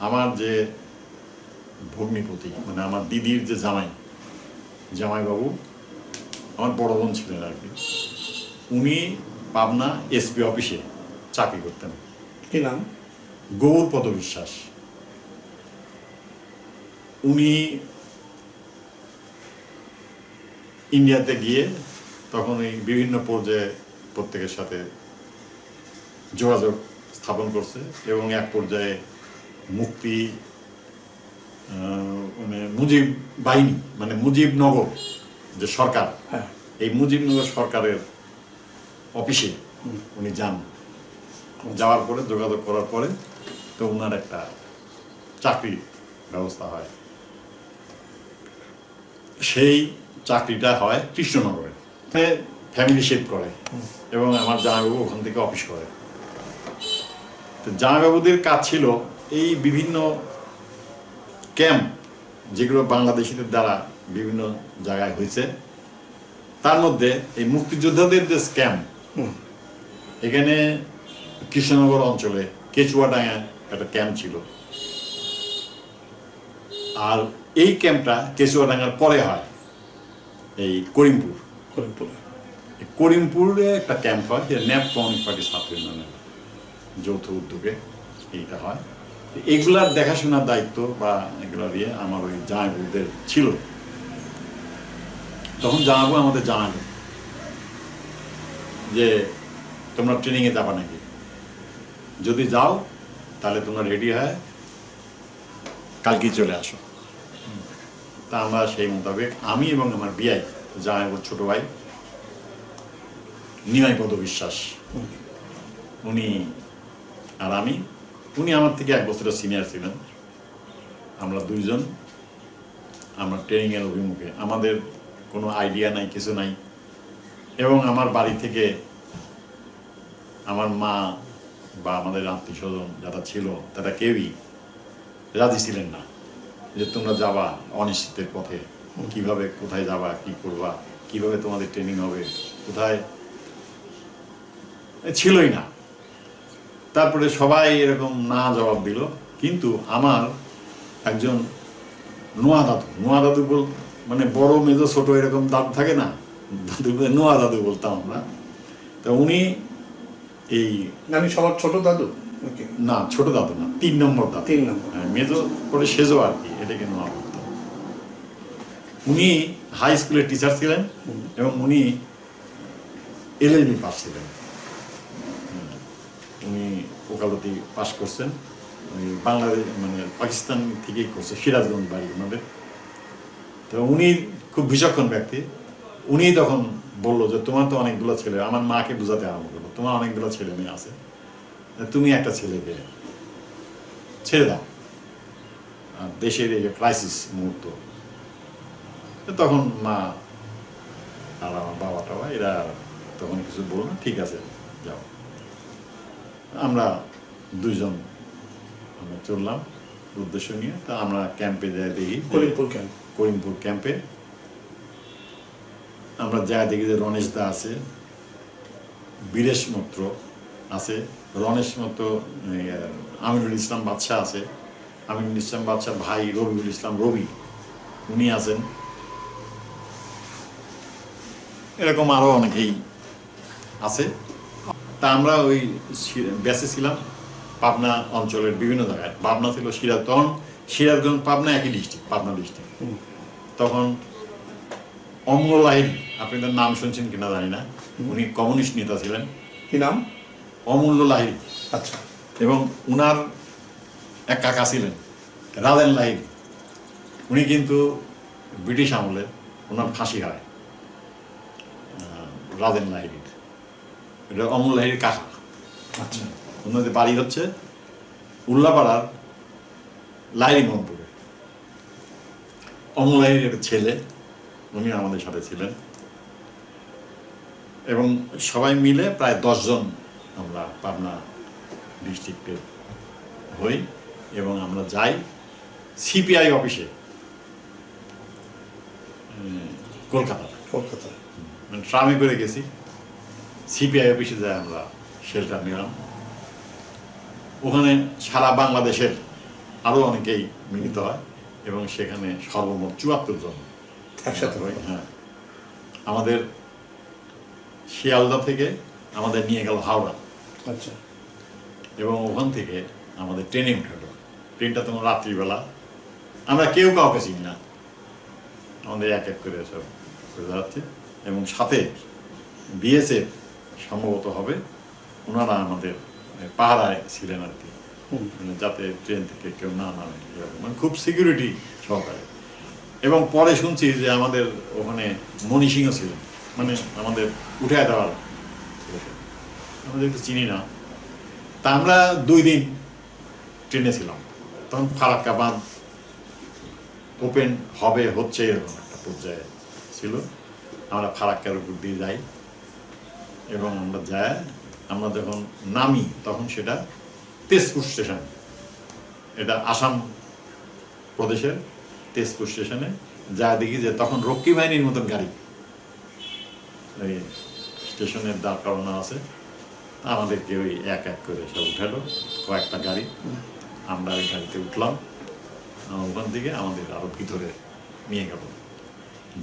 আমার যে ভগ্নিপতি মানে আমার দিদির যে জামাই জামাইবাবু আমার বড় বোন ছিলেন আর কি উনি পাবনা এসপি অফিসে চাকরি করতেন। কি নাম? গৌরপদ বিশ্বাস। উনি ইন্ডিয়াতে গিয়ে তখন এই বিভিন্ন পর্যায়ে প্রত্যেকের সাথে যোগাযোগ স্থাপন করছে এবং এক পর্যায়ে মুক্তি মানে মুজিব বাহিনী মানে মুজিবনগর যে সরকার হ্যাঁ। এই মুজিবনগর সরকারের অফিসে উনি যান। যাওয়ার পরে যোগাযোগ করার পরে তো ওনার একটা চাকরির ব্যবস্থা হয়। সেই চাকরিটা হয় কৃষ্ণনগরে। ফ্যামিলি শিফট করে এবং আমার জামাইবাবু ওখান থেকে অফিস করে। তো জামাইবাবুদের কাজ ছিল এই বিভিন্ন ক্যাম্প যেগুলো বাংলাদেশিদের দ্বারা বিভিন্ন জায়গায় হয়েছে তার মধ্যে এই মুক্তিযোদ্ধাদের যে স্ক্যাম্প হুম। এখানে কৃষ্ণনগর অঞ্চলে কেচুয়াডাঙ্গা একটা ক্যাম্প ছিল। আর এই ক্যাম্পটা কেচুয়াডাঙ্গার পরে হয় এই করিমপুর। করিমপুরে। করিমপুরে একটা ক্যাম্প হয় যে ন্যাপ কমিউনিস্ট পার্টি ছাত্র ইউনিয়নের যৌথ উদ্যোগে এইটা হয়। এগুলার দেখাশোনার দায়িত্ব বা এগুলো দিয়ে আমার ওই জামাইবুদের ছিল। তখন জামাবু আমাদের জানালো যে, তোমরা ট্রেনিংয়ে যাবা নাকি? যদি যাও, তাহলে তোমরা রেডি হয় কালকেই চলে আসো। তা আমরা সেই মোতাবেক আমি এবং আমার বিআই জামাইবুর ছোট ভাই নিমাইপদ বিশ্বাস উনি আর আমি উনি আমার থেকে এক বছরের সিনিয়র ছিলেন। আমরা দুইজন। আমরা ট্রেনিংয়ের অভিমুখে। আমাদের কোনো আইডিয়া নাই, কিছু নাই। এবং আমার বাড়ি থেকে আমার মা বা আমাদের আত্মীয় স্বজন যারা ছিল, তারা কেউই রাজি ছিলেন না যে তোমরা যাবা অনিশ্চিতের পথে। কীভাবে কোথায় যাবা, কি করবা, কীভাবে তোমাদের ট্রেনিং হবে, কোথায়? ছিলই না। তারপরে সবাই এরকম না জবাব দিল। কিন্তু আমার একজন নোয়া দাদু নোয়া দাদু বল মানে বড় মেজো ছোট এরকম দাদু থাকে না? দাদু নোয়া দাদু বলতাম আমরা। তা উনি এই আমি সবার ছোট দাদু? না ছোট দাদু না তিন নম্বর দাদু। তিন নম্বর। হ্যাঁ, মেজো পরে সেজো আর কি এটাকে নোয়া বলতাম উনি হাই স্কুলের টিচার ছিলেন এবং উনি এলএলবি পাস ছিলেন। উনি ওকালতি পাশ করছেন। উনি বাংলাদেশ মানে পাকিস্তান থেকেই করছে, সিরাজগঞ্জ বাড়ি ওনাদের। তো উনি খুব বিচক্ষণ ব্যক্তি। উনি তখন বলল যে, তোমার তো অনেকগুলো ছেলে, আমার মাকে বোঝাতে আরম্ভ করল। তোমার অনেকগুলো ছেলে মেয়ে আছে। তুমি একটা ছেলেকে ছেড়ে দাও। দেশের এই যে ক্রাইসিস মুহূর্ত তখন মা আর আমার বাবা টাবা এরা তখন কিছু বলল না, ঠিক আছে, যাও। আমরা দুইজন আমরা চললাম উদ্দেশ্য নিয়ে। তা আমরা ক্যাম্পে যাই দেখি করিমপুর কেন করিমপুর ক্যাম্পে আমরা যা দেখি যে রণেশ দা আছে বীরেশ মত্র আছে রণেশ মত্র আমিনুল ইসলাম বাদশাহ আছে আমিনুল ইসলাম বাদশাহ ভাই রবিউল ইসলাম রবি উনি আছেন। এরকম আরও অনেকেই আছে। তা আমরা ওই সি- বেঁচে ছিলাম পাবনা অঞ্চলের বিভিন্ন জায়গায়। পাবনা ছিল সিরাজ তখন সিরাজগঞ্জ পাবনা একই ডিস্ট্রিক্ট পাবনা ডিস্ট্রিক্ট তখন অমল লাহিড়ী আপনি তার নাম শুনছেন কিনা জানি না উনি কমিউনিস্ট নেতা ছিলেন। কি নাম? অমূল্য লাহিড়ী। আচ্ছা। এবং উনার এক কাকা ছিলেন রাজেন লাহিড়ী। উনি কিন্তু ব্রিটিশ আমলে ওনার ফাঁসি হয় রাজেন লাহিড়ীর। এটা অমূল লাহিড়ীর কাকা আচ্ছা ওনাদের বাড়ি হচ্ছে উল্লাপাড়ার লাইরি মোহনপুরে অমল লাহিড়ীর একটা ছেলে উনি আমাদের সাথে ছিলেন। এবং সবাই মিলে প্রায় দশজন আমরা পাবনা ডিস্ট্রিক্টের হই এবং আমরা যাই সিপিআই অফিসে কলকাতা কলকাতা মানে ট্রামে করে গেছি। সিপিআই অফিসে যাই আমরা শেল্টার নিলাম। ওখানে সারা বাংলাদেশের আরও অনেকেই মিলিত হয় এবং সেখানে সর্বমোট চুয়াত্তর জন একসাথে হয়, হ্যাঁ। আমাদের শিয়ালদা থেকে আমাদের নিয়ে গেল হাওড়া। আচ্ছা। এবং ওখান থেকে আমাদের ট্রেনে উঠালো ট্রেনটা তোমার রাত্রিবেলা। আমরা কেউ কাউকে চিনি না। আমাদের এক এক করে সব করে যাচ্ছে এবং সাথে বিএসএফ সম্ভবত হবে। ওনারা আমাদের পাহারায় ছিলেন আর কি। মানে যাতে ট্রেন থেকে কেউ না নামে। মানে খুব সিকিউরিটি সহকারে। এবং পরে শুনছি যে আমাদের ওখানে মণি সিংহ ছিলেন। মানে আমাদের উঠে দেওয়ার আমাদের একটু চিনি না। তা আমরা দুই দিন ট্রেনে ছিলাম। তখন ফারাক্কা বাঁধ ওপেন হবে হচ্ছে এরকম একটা পর্যায়ে ছিল। আমরা ফারাক্কার উপর দিয়ে যাই। এবং আমরা যাই আমরা যখন নামি, তখন সেটা তেজপুর স্টেশন। এটা আসাম প্রদেশের তেজপুর স্টেশনে যা দেখি যে তখন রক্ষী বাহিনীর মতন গাড়ি। ওই স্টেশনের দাঁড় করানো আছে। আমাদেরকে ওই এক এক করে সব উঠালো, কয়েকটা গাড়ি। আমরা ওই গাড়িতে উঠলাম। ওখান থেকে আমাদের আরও ভিতরে নিয়ে গেল।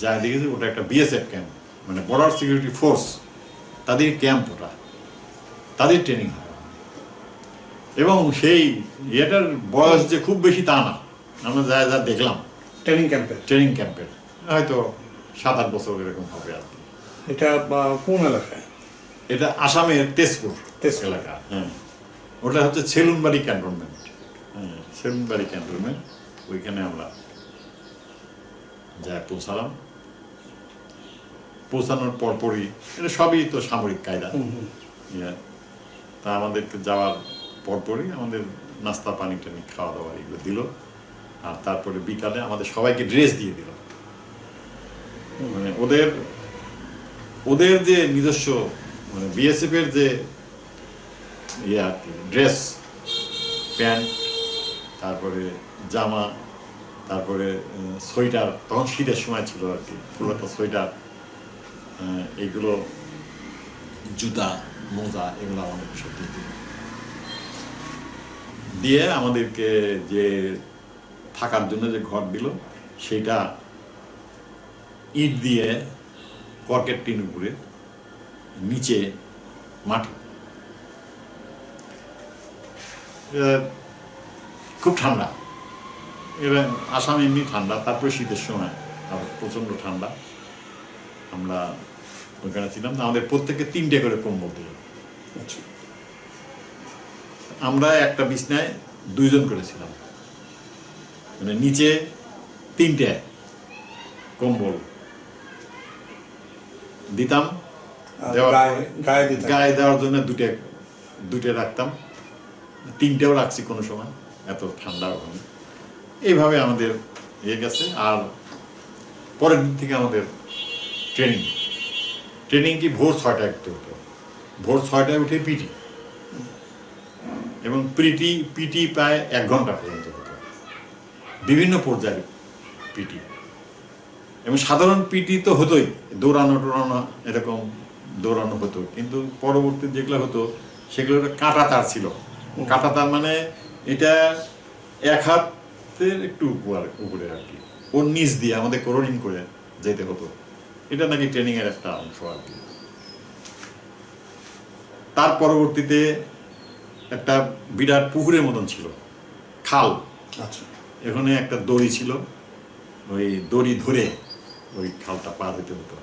যা দেখেছি ওটা একটা বিএসএফ ক্যাম্প মানে বর্ডার সিকিউরিটি ফোর্স তাদের ক্যাম্প ওটা তাদের ট্রেনিং হয়। এবং সেই ইয়েটার বয়স যে খুব বেশি তা না আমরা যা যা দেখলাম। ট্রেনিং ক্যাম্পের ট্রেনিং ক্যাম্পের হয়তো সাত আট বছর এরকম হবে আর কি। এটা কোন এলাকায়? এটা আসামের তেজপুর তেজপুর। এলাকা হ্যাঁ। ওটা হচ্ছে সেলুনবাড়ি ক্যান্টনমেন্ট হ্যাঁ সেলুনবাড়ি ক্যান্টনমেন্ট। ওইখানে আমরা যা পৌঁছালাম। পৌঁছানোর পরপরই এটা সবই তো সামরিক কায়দা। ইয়ে, তা আমাদেরকে যাওয়ার পরপরই আমাদের নাস্তা পানি টানি খাওয়া দাওয়া এগুলো দিল। আর তারপরে বিকালে আমাদের সবাইকে ড্রেস দিয়ে দিল। মানে ওদের ওদের যে নিজস্ব মানে বিএসএফ এর যে ইয়ে আর কি ড্রেস প্যান্ট তারপরে জামা তারপরে সোয়েটার তখন শীতের সময় ছিল আর কি পুরো একটা সোয়েটার। আহ, এইগুলো জুতা মোজা এগুলো আমাদের সব দিয়ে দিয়ে আমাদেরকে যে থাকার জন্য যে ঘর দিল সেটা ইট দিয়ে কর্কের টিন উপরে নিচে মাটি। খুব ঠান্ডা। এবার আসাম এমনি ঠান্ডা তারপরে শীতের সময় আবার প্রচণ্ড ঠান্ডা। আমরা ওইখানে ছিলাম। না আমাদের প্রত্যেকে তিনটে করে কম্বল দিল। আচ্ছা। আমরা একটা বিছনায় দুইজন করেছিলাম মানে নিচে তিনটে কম্বল দিতাম। গায়ে দেওয়ার জন্য দুটে দুটে রাখতাম। তিনটেও রাখছি কোনো সময়। এত ঠান্ডা ওখানে। এইভাবে আমাদের ইয়ে গেছে। আর পরের দিন থেকে আমাদের ট্রেনিং ট্রেনিং কি ভোর ছয়টায় উঠতে হতো। ভোর ছয়টায় উঠে পিটি এবং পিটি পিটি প্রায় এক ঘণ্টা পর্যন্ত হতো। বিভিন্ন পর্যায়ের পিটি এবং সাধারণ পিটি তো হতোই। দৌড়ানো টোড়ানো এরকম দৌড়ানো হতো। কিন্তু পরবর্তী যেগুলো হতো সেগুলো কাঁটা তার ছিল। কাঁটা তার মানে এটা এক হাতের একটু উপর উপরে আর কি। ওর নিচ দিয়ে আমাদের রোলিং করে যেতে হতো। এটা নাকি ট্রেনিং এর একটা অংশ আর কি। তার পরবর্তীতে একটা বিরাট পুকুরের মতন ছিল খাল। আচ্ছা। এখানে একটা দড়ি ছিল ওই দড়ি ধরে ওই খালটা পার হতে। হতো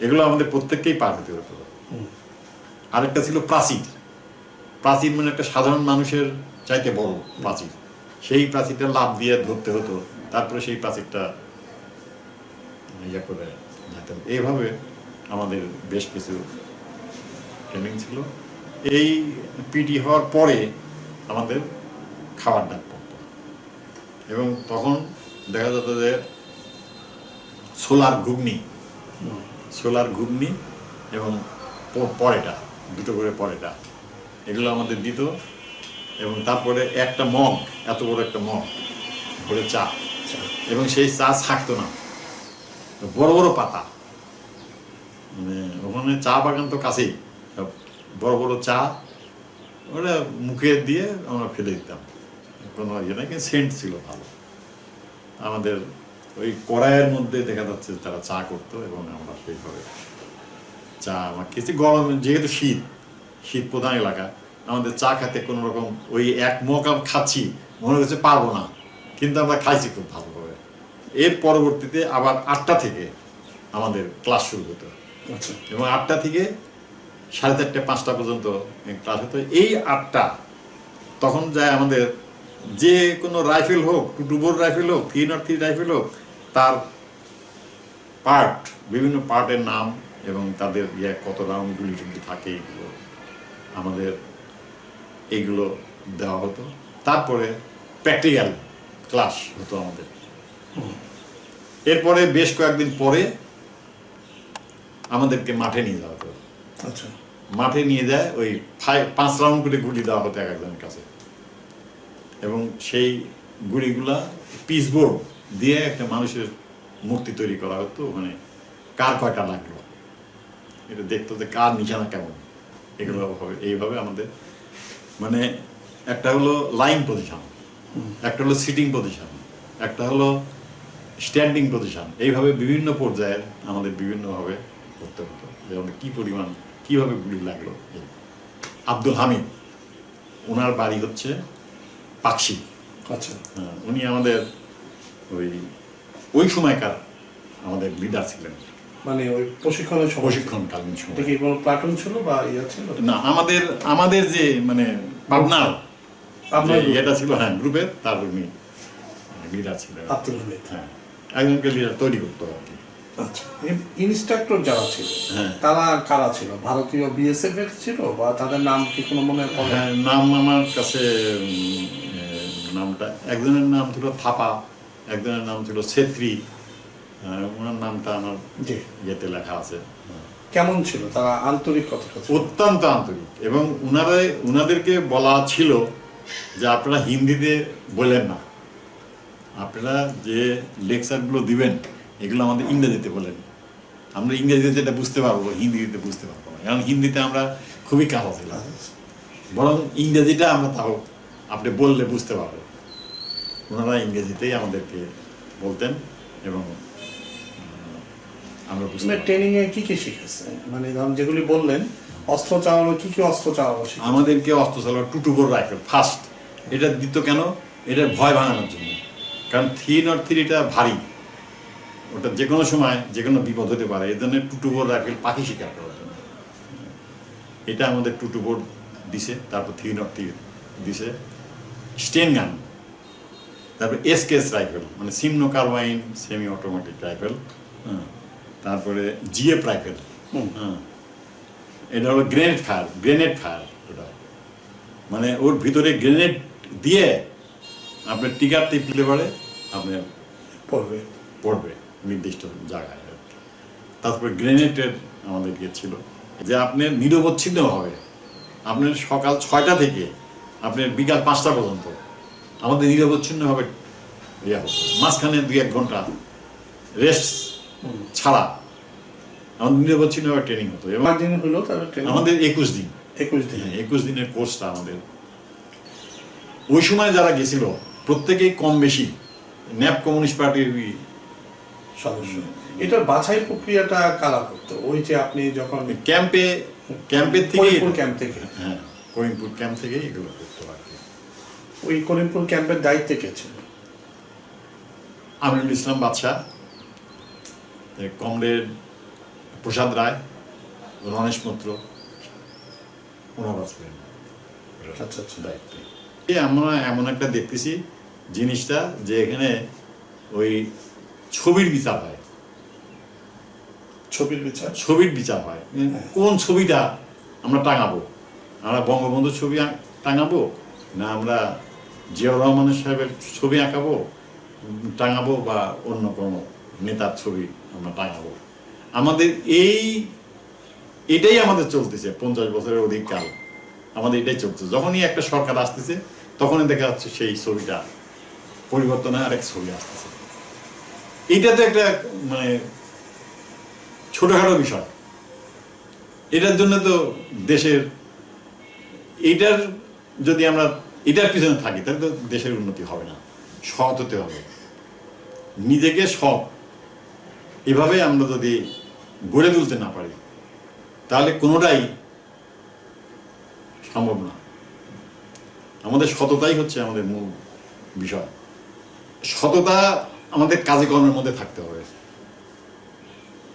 এগুলো আমাদের প্রত্যেককেই পার হতে। হতো। আরেকটা ছিল প্রাচীর। প্রাচীর মানে একটা সাধারণ মানুষের চাইতে বড় প্রাচীর। সেই প্রাচীরটা লাভ দিয়ে ধরতে হতো তারপরে সেই প্রাচীরটা ইয়ে করে হতো এইভাবে আমাদের বেশ কিছু ট্রেনিং ছিল। এই পিটি হওয়ার পরে আমাদের খাবার ডাক পড়তো। এবং তখন দেখা যেত যে সোলার ঘুগনি সোলার ঘুগনি এবং পরেটা দুটো করে পরেটা এগুলো আমাদের দিত। এবং তারপরে একটা মগ এত বড় একটা মগ ভরে চা। এবং সেই চা থাকতো না। বড় বড় পাতা। মানে ওখানে চা বাগান তো কাছেই। বড় বড় চা, ওটা মুখে দিয়ে আমরা ফেলে দিতাম। কোনো ইয়ে কিন্তু সেন্ট ছিল ভালো। আমাদের ওই কড়াইয়ের মধ্যে দেখা যাচ্ছে তারা চা করতো এবং আমরা সেইভাবে চা আমার খেয়েছি। গরম যেহেতু শীত শীত প্রধান এলাকা, আমাদের চা খেতে কোনো রকম ওই এক মগ আম খাচ্ছি, মনে হচ্ছে পারব না। কিন্তু আমরা খাইছি খুব ভালোভাবে। এর পরবর্তীতে আবার আটটা থেকে আমাদের ক্লাস শুরু হতো। এবং আটটা থেকে সাড়ে চারটে পাঁচটা পর্যন্ত ক্লাস হতো। এই আটটা তখন যায় আমাদের যে কোনো রাইফেল হোক টু বোর রাইফেল হোক থ্রি নট থ্রি রাইফেল হোক তার পার্ট বিভিন্ন পার্টের নাম এবং তাদের ইয়ে কত রাউন্ড গুলি টুলি থাকে এগুলো আমাদের এগুলো দেওয়া হতো। তারপরে প্র্যাকটিক্যাল ক্লাস হতো আমাদের। এরপরে বেশ কয়েকদিন পরে আমাদেরকে মাঠে নিয়ে যাওয়া হতো আচ্ছা। মাঠে নিয়ে যায় ওই পাঁচ রাউন্ড করে গুলি দেওয়া হতো এক একজনের কাছে। এবং সেই গুলিগুলা পিসবোর্ড দিয়ে একটা মানুষের মূর্তি তৈরি করা হতো মানে কার কয়টা লাগল। এটা দেখতো যে কার নিশানা কেমন। এগুলো হবে এইভাবে আমাদের মানে একটা হলো লাইন পজিশন একটা হলো সিটিং পজিশন একটা হলো স্ট্যান্ডিং পজিশন এইভাবে বিভিন্ন পর্যায়ে আমাদের বিভিন্নভাবে করতে হতো। যেমন কি পরিমাণ কীভাবে গুলি লাগল? আব্দুল হামিদ ওনার বাড়ি হচ্ছে পাকশি। আচ্ছা। হ্যাঁ, উনি আমাদের ওই ওই সময়কার আমাদের লিডার ছিলেন। মানে ওই প্রশিক্ষণের সময়। প্রশিক্ষণকালীন সময়। এটা কি কোনো প্লাটুন ছিল বা ইয়া ছিল? না আমাদের আমাদের যে মানে পাবনার যে ইয়েটা ছিল হ্যাঁ গ্রুপের তার উনি লিডার ছিলেন। আব্দুল হামিদ। হ্যাঁ একজনকে লিডার তৈরি করতো আর কি। ইনস্ট্রাক্টর যারা ছিল হ্যাঁ। তারা কারা ছিল? ভারতীয় বিএসএফ এর ছিল বা তাদের নাম কি কোনো মনে পড়ে? হ্যাঁ নাম আমার কাছে নামটা একজনের নাম ছিল থাপা একজনের নাম ছিল ছেত্রী ওনার নামটা আমার ইয়েতে লেখা আছে। কেমন ছিল? তারা আন্তরিক কতটা অত্যন্ত আন্তরিক। এবং উনারা উনাদেরকে বলা ছিল যে আপনারা হিন্দিতে বলেন না। আপনারা যে লেকচারগুলো দিবেন এগুলো আমাদের ইংরেজিতে বলেন। আমরা ইংরেজিতে যেটা বুঝতে পারব হিন্দিতে বুঝতে পারব না। কারণ হিন্দিতে আমরা খুবই কালো ছিলাম বরং ইংরেজিটা আমরা তাও আপনি বললে বুঝতে পারব। ওনারা ইংরেজিতেই আমাদেরকে বলতেন এবং আমরা বুঝতে পারতাম। ট্রেনিং এ কি কি শিখেছে মানে ধরুন যেগুলি বললেন অস্ত্র চালানো কি কি অস্ত্র চালানো আমাদেরকে অস্ত্র চালানো টুটুবোর রাইফেল। ফার্স্ট এটা দিত কেন? এটা ভয় ভাঙানোর জন্য। কারণ থ্রি নট থ্রিটা ভারী। ওটা যে কোনো সময় যে কোনো বিপদ হতে পারে এই জন্য টুটুবোর রাইফেল পাখি শিকার করার জন্য। এটা আমাদের টুটুবোর দিছে তারপর থ্রি নট থ্রি দিছে। স্টেন গান তারপর এসকেএস রাইফেল মানে Simonov carbine semi automatic rifle হ্যাঁ। তারপরে জিএফ রাইফেল হুম। হ্যাঁ। এটা হলো গ্রেনেড ফায়ার গ্রেনেড ফায়ার ওটা। মানে ওর ভিতরে গ্রেনেড দিয়ে আপনার টিকার টিপলে পরে আপনার পড়বে। পড়বে। নির্দিষ্ট জায়গায়। আর কি। তারপরে গ্রেনেডের আমাদের ইয়ে ছিল যে আপনি নিরবচ্ছিন্ন হবে আপনার সকাল ছয়টা থেকে আপনার বিকাল পাঁচটা পর্যন্ত আমাদের নিরবচ্ছিন্নভাবে ইয়ে হতো। মাঝখানে দুই এক ঘণ্টা রেস্ট ছাড়া আমাদের নিরবচ্ছিন্নভাবে ট্রেনিং হতো এবং দিন হলো আমাদের একুশ দিন। একুশ দিন। হ্যাঁ একুশ দিনের কোর্সটা আমাদের। ওই সময় যারা গেছিল প্রত্যেকেই কম বেশি ন্যাপ কমিউনিস্ট পার্টির সদস্য। এটার বাছাই প্রক্রিয়াটা কারা করতো? ওই যে আপনি যখন ক্যাম্পে ক্যাম্পের থেকে ক্যাম্প থেকে। হ্যাঁ করিমপুর ক্যাম্প থেকে এগুলো করতে আর কি। ওই করিমপুর ক্যাম্পের দায়িত্বে কে ছিল? আমিরুল ইসলাম বাদশাহ কমরেড প্রসাদ রায় রণেশ মৈত্র ওনারা ছিলেন আচ্ছা আচ্ছা। দায়িত্বে। আমরা এমন একটা দেখতেছি জিনিসটা যে এখানে ওই ছবির বিচার হয়। ছবির বিচার? ছবির বিচার হয়। কোন ছবিটা আমরা টাঙাবো? আমরা বঙ্গবন্ধুর ছবি টাঙাবো? না আমরা জিয়াউর রহমানের সাহেবের ছবি আঁকাবো? টাঙাবো বা অন্য কোনো নেতার ছবি আমরা টাঙাবো? আমাদের এই এটাই আমাদের চলতেছে পঞ্চাশ বছরের অধিক কাল। আমাদের এটাই চলছে যখনই একটা সরকার আসতেছে তখনই দেখা যাচ্ছে সেই ছবিটা পরিবর্তনে আরেক ছবি আসতেছে। এইটা তো একটা মানে ছোটখাটো বিষয়। এটার জন্য তো দেশের এইটার যদি আমরা, এটার পিছনে থাকি, তাহলে তো দেশের উন্নতি হবে না। সৎ হতে হবে। নিজেকে সৎ। এভাবে আমরা যদি গড়ে তুলতে না পারি, তাহলে কোনোটাই সম্ভব না। আমাদের সততাই হচ্ছে আমাদের মূল বিষয়। সততা আমাদের কাজে কর্মের মধ্যে থাকতে হবে।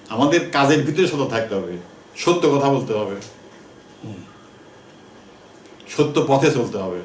আমাদের কাজের ভিতরে সত্য থাকতে হবে। সত্য কথা বলতে হবে। সত্য পথে চলতে হবে।